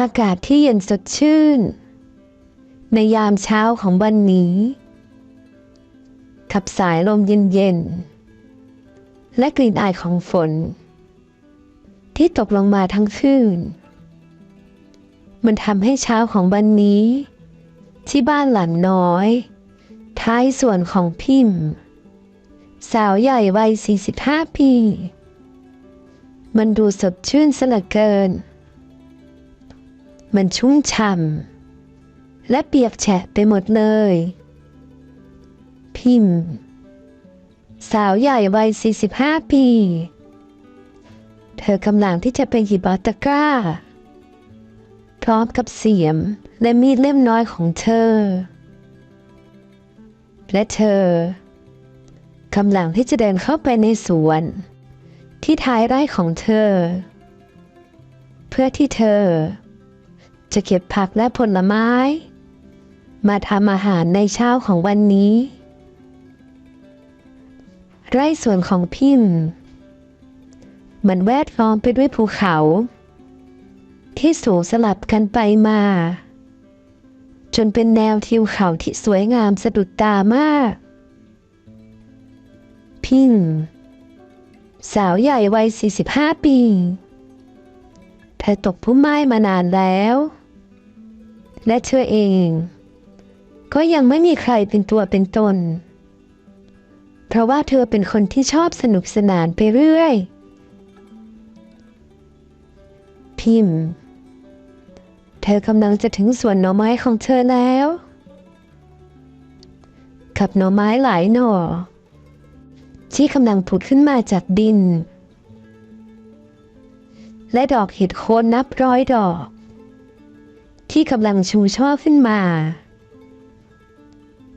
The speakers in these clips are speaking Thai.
อากาศที่เย็นสดชื่น ในยามเช้าของวันนี้ ขับสายลมเย็นๆ และกลิ่นอายของฝน ที่ตกลงมาทั้งคืน มันทำให้เช้าของวันนี้ ที่บ้านหลังน้อย ท้ายส่วนของพิมพ์ สาวใหญ่วัย 45 ปี มันดูสดชื่นสละเกิน มันชุ่มฉ่ำและเปียกแฉะไปหมดเลย พิมพ์ สาวใหญ่วัย 45 ปี เธอกำลังที่จะไปหยิบอตะกร้า พร้อมกับเสียมและมีดเล่มน้อยของเธอ และเธอกำลังที่จะเดินเข้าไปในสวน ที่ท้ายไร่ของเธอ เพื่อที่เธอ จะเก็บผักและผลไม้ มาทำอาหารในเช้าของวันนี้ ไร่สวนของพิมพ์ มันแวดล้อมไปด้วยภูเขา ที่สูงสลับกันไปมา จนเป็นแนวทิวเขาที่สวยงามสะดุดตามาก พิมพ์ สาวใหญ่วัย 45 ปีเธอตกผู้ไม้มานานแล้ว และเธอเอง ก็ยังไม่มีใครเป็นตัวเป็นตน เพราะว่าเธอเป็นคนที่ชอบสนุกสนานไปเรื่อย พิมพ์ เธอกำลังจะถึงสวนหน่อไม้ของเธอแล้ว กับหน่อไม้หลายหน่อ ที่กำลังผุดขึ้นมาจากดิน และดอกเห็ดโคนนับร้อยดอก ที่กำลังชูช่อขึ้นมา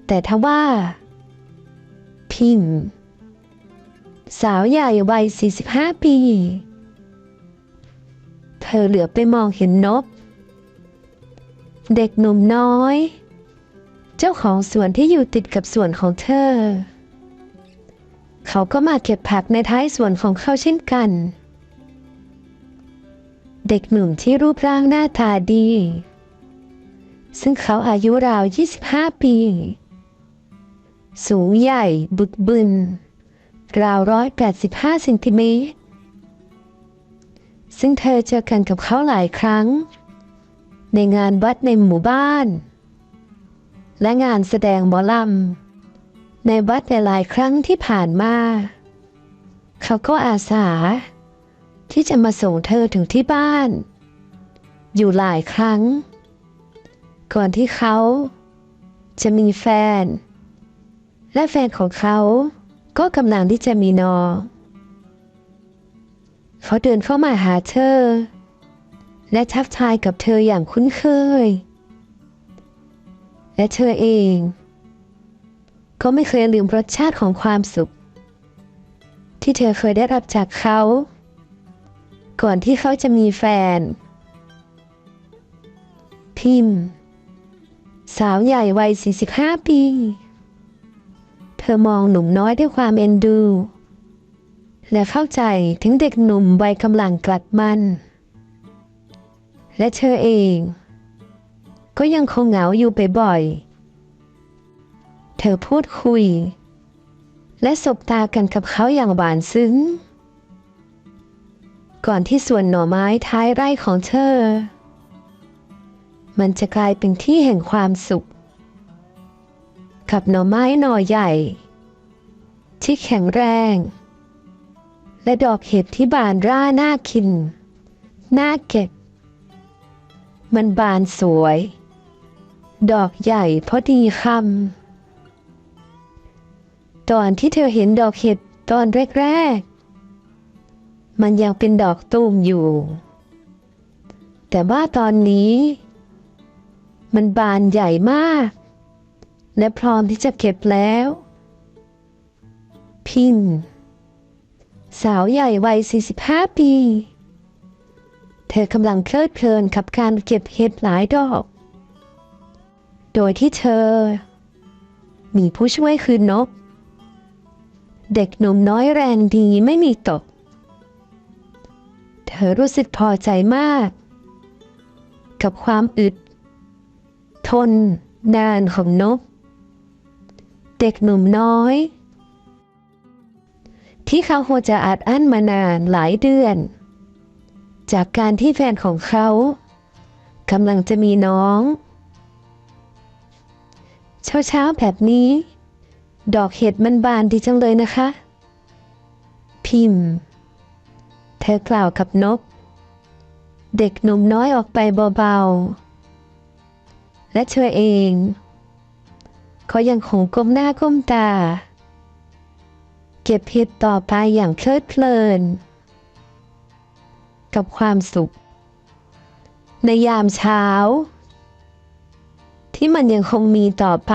แต่ทว่า พิมพ์สาวใหญ่วัย 45 ปี เธอเหลือไปมองเห็นนกเด็กหนุ่มน้อย เจ้าของสวนที่อยู่ติดกับสวนของเธอ เขาก็มาเก็บผักในท้ายสวนของเขาเช่นกัน เด็กหนุ่มที่รูปร่างหน้าตาดี ซึ่งเขาอายุราว 25 ปี สูงใหญ่บึกบึน ราวร้อยแปดสิบห้าเซนติเมตร ซึ่งเธอเจอกันกับเขาหลายครั้ง ในงานวัดในหมู่บ้าน และงานแสดงหมอลำในวัดหลายครั้งที่ผ่านมา เขาก็อาสา ที่จะมาส่งเธอถึงที่บ้าน อยู่หลายครั้ง ก่อนที่เขาจะมีแฟน และแฟนของเขาก็กำลังที่จะมีน้องเขาเดินเข้ามาหาเธอ และทักทายกับเธออย่างคุ้นเคย และเธอเอง ก็ไม่เคยลืมรสชาติของความสุข ที่เธอเคยได้รับจากเขา ก่อนที่เขาจะมีแฟน พิมพ์ สาวใหญ่วัย 45 ปี เธอมองหนุ่มน้อยด้วยความเอ็นดู และเข้าใจถึงเด็กหนุ่มวัยกำลังกลัดมัน และเธอเอง ก็ยังคงเหงาอยู่ไปบ่อย เธอพูดคุย และสบตากันกับเขาอย่างหวานซึ้ง ก่อนที่ส่วนหน่อไม้ท้ายไร่ของเธอ มันจะกลายเป็นที่แห่งความสุข กับหน่อไม้หน่อใหญ่ ที่แข็งแรง และดอกเห็ดที่บานร่าน่ากิน น่าเก็บ มันบานสวย ดอกใหญ่พอดีคำตอนที่เธอเห็นดอกเห็ดตอนแรกๆ มันยังเป็นดอกตูมอยู่ แต่ว่าตอนนี้ มันบานใหญ่มาก และพร้อมที่จะเก็บแล้ว พิมพ์สาวใหญ่วัย 45 ปี เธอกำลังเพลิดเพลินกับการเก็บเห็ดหลายดอก โดยที่เธอ มีผู้ช่วยคือนก เด็กหนุ่มน้อยแรงดีไม่มีตก เธอรู้สึกพอใจมาก กับความอึด นนานของนกเด็กหนุ่มน้อย ที่เขาคงจะอาจอั้นมานานหลายเดือน จากการที่แฟนของเขากำลังจะมีน้อง เช้าเช้าๆแบบนี้ ดอกเห็ดมันบานดีจังเลยนะคะ พิมพ์ เธอกล่าวกับนกเด็กหนุ่มน้อยออกไปเบาๆ และเธอเองเขายังคงก้มหน้าก้มตา เก็บเห็ดต่อไปอย่างเพลิดเพลิน กับความสุข ในยามเช้า ที่มันยังคงมีต่อไป